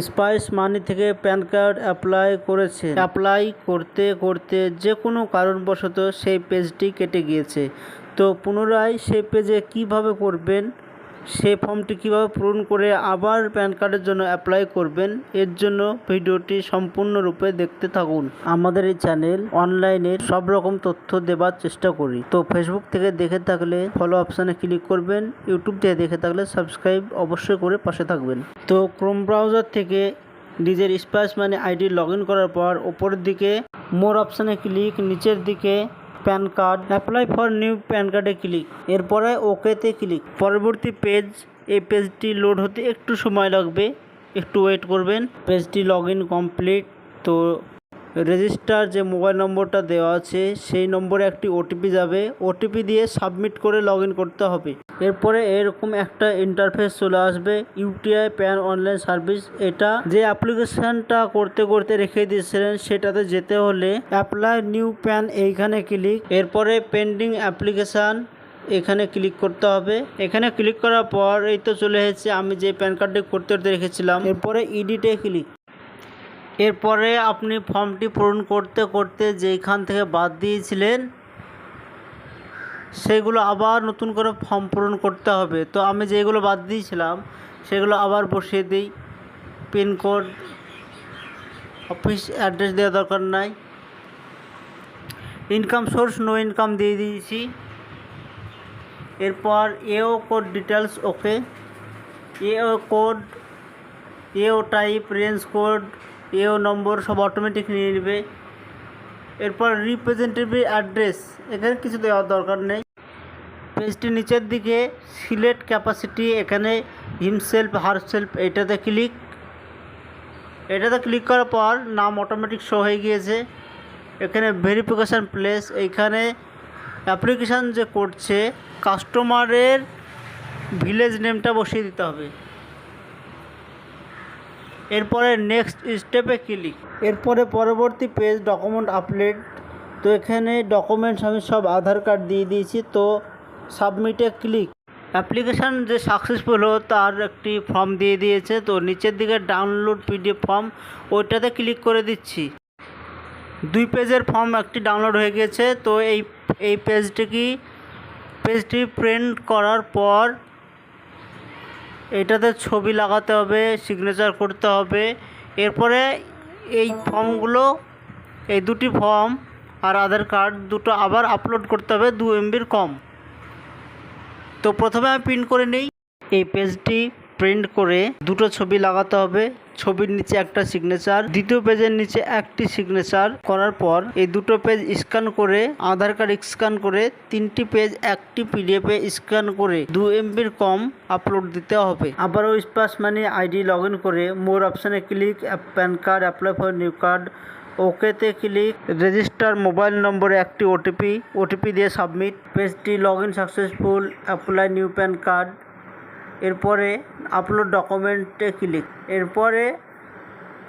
Spice মানি থেকে PAN card apply করেছে। Apply করতে করতে যে কোনো কারণবশত সেই পেজটি কেটে গিয়েছে। তো পুনরায় সেই পেজে কীভাবে করবেন? সেই ফর্মটি কীভাবে পূরণ করে আবার প্যান কার্ডের জন্য অ্যাপ্লাই করবেন, এর জন্য ভিডিওটি সম্পূর্ণরূপে দেখতে থাকুন। আমাদের এই চ্যানেল অনলাইনের সব রকম তথ্য দেবার চেষ্টা করি। তো ফেসবুক থেকে দেখে থাকলে ফলো অপশানে ক্লিক করবেন ইউটিউব থেকে দেখে থাকলে সাবস্ক্রাইব অবশ্যই করে পাশে থাকবেন। তো ক্রোম ব্রাউজার থেকে নিজের স্পাইস মানে আইডি লগ করার পর ওপরের দিকে মোর অপশানে ক্লিক নিচের দিকে PAN card apply for new PAN কার্ডে ক্লিক এরপরে ওকেতে ক্লিক পরবর্তী পেজ এই পেজটি লোড হতে একটু সময় লাগবে। একটু ওয়েট করবেন। পেজটি লগ ইন কমপ্লিট তো রেজিস্টার যে মোবাইল নম্বরটা দেওয়া আছে, সেই নম্বরে একটি ওটিপি যাবে। ওটিপি দিয়ে সাবমিট করে লগ করতে হবে। এরপরে এরকম একটা ইন্টারফেস চলে আসবে ইউটিআই প্যান অনলাইন সার্ভিস এটা যে অ্যাপ্লিকেশনটা করতে করতে রেখে দিয়েছিলেন, সেটাতে যেতে হলে অ্যাপ্লাই নিউ প্যান এইখানে ক্লিক এরপরে পেন্ডিং অ্যাপ্লিকেশান এখানে ক্লিক করতে হবে। এখানে ক্লিক করার পর এই তো চলে এসেছে, আমি যে প্যান কার্ডটি করতে করতে রেখেছিলাম। এরপরে ইডিটে ক্লিক এরপরে আপনি ফর্মটি পূরণ করতে করতে যেইখান থেকে বাদ দিয়েছিলেন সেগুলো আবার নতুন করে ফর্ম পূরণ করতে হবে। তো আমি যেগুলো বাদ দিয়েছিলাম, সেগুলো আবার বসিয়ে দিই। পিনকোড অফিস অ্যাড্রেস দেওয়া দরকার নাই। ইনকাম সোর্স, নো ইনকাম দিয়ে দিয়েছি। এরপর এও কোড ডিটেলস ওকে। এও কোড, এও টাইপ, রেঞ্জ কোড এও নম্বর সব অটোমেটিক নিয়ে নেবে। এরপর রিপ্রেজেন্টেটিভ অ্যাড্রেস এখানে কিছু দেওয়ার দরকার নেই। পেজটির নিচের দিকে সিলেক্ট ক্যাপাসিটি এখানে হিমসেলফ হারসেলফ এটাতে ক্লিক এটাতে ক্লিক করার পর নাম অটোমেটিক শো হয়ে গিয়েছে। এখানে ভেরিফিকেশান প্লেস এইখানে অ্যাপ্লিকেশান যে করছে কাস্টমারের ভিলেজ নেমটা বসিয়ে দিতে হবে। এরপরে নেক্সট স্টেপে ক্লিক এরপরে পরবর্তী পেজ ডকুমেন্ট আপলোড তো এখানে ডকুমেন্টস আমি সব আধার কার্ড দিয়ে দিয়েছি। তো সাবমিটে ক্লিক অ্যাপ্লিকেশান যে সাকসেসফুল হলো, তার একটি ফর্ম দিয়ে দিয়েছে। তো নিচের দিকে ডাউনলোড পিডিএফ ফর্ম ওইটাতে ক্লিক করে দিচ্ছি। দুই পেজের ফর্ম একটি ডাউনলোড হয়ে গেছে। তো এই এই পেজটি কি? পেজটি প্রিন্ট করার পর এটাতে ছবি লাগাতে হবে সিগনেচার করতে হবে। এরপরে এই ফর্মগুলো, এই দুটি ফর্ম আর আধার কার্ড দুটো আবার আপলোড করতে হবে দু এমবির কম। তো প্রথমে আমি প্রিন্ট করে নিই। এই পেজটি প্রিন্ট করে দুটো ছবি লাগাতে হবে। ছবির নিচে একটা সিগনেচার দ্বিতীয় পেজের নিচে একটি সিগনেচার করার পর এই দুটো পেজ স্ক্যান করে, আধার কার্ড স্ক্যান করে, তিনটি পেজ একটি পিডিএফে স্ক্যান করে দু এমবির কম আপলোড দিতে হবে। আবারও Spice Money ID log in করে মোর অপশানে click PAN card apply for new card ওকেতে ক্লিক রেজিস্টার মোবাইল নম্বরে একটি ওটিপি ওটিপি দিয়ে সাবমিট পেজটি log in successful apply new PAN card এরপরে আপলোড ডকুমেন্টে ক্লিক এরপরে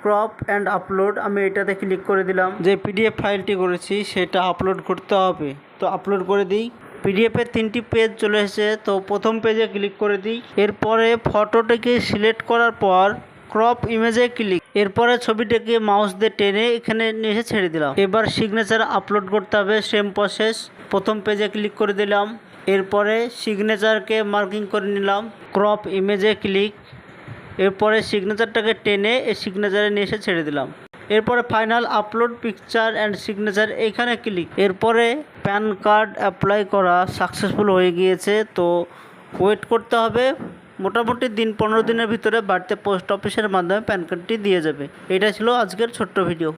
ক্রপ অ্যান্ড আপলোড আমি এটাতে ক্লিক করে দিলাম। যে পিডিএফ ফাইলটি করেছি, সেটা আপলোড করতে হবে। তো আপলোড করে দিই। পিডিএফের তিনটি পেজ চলে এসেছে। তো প্রথম পেজে ক্লিক করে দিই। এরপরে ফটোটাকে সিলেক্ট করার পর ক্রপ ইমেজে ক্লিক এরপরে ছবিটাকে মাউস দিয়ে টেনে এখানে নিয়ে এসে ছেড়ে দিলাম। এবার সিগনেচার আপলোড করতে হবে। সেম প্রসেস প্রথম পেজে ক্লিক করে দিলাম। এরপরে সিগনেচারকে মার্কিং করে নিলাম। ক্রপ ইমেজে ক্লিক। এরপরে সিগনেচারটাকে টেনে এই সিগনেচারে নিয়ে এসে ছেড়ে দিলাম। এরপরে final upload picture and signature এইখানে ক্লিক। এরপরে প্যান কার্ড অ্যাপ্লাই করা সাকসেসফুল হয়ে গিয়েছে। তো ওয়েট করতে হবে। মোটামুটি দিন পনেরো দিনের ভিতরে বাড়িতে পোস্ট অফিসের মাধ্যমে প্যান কার্ডটি দিয়ে যাবে। এটা ছিল আজকের ছোট্ট ভিডিও।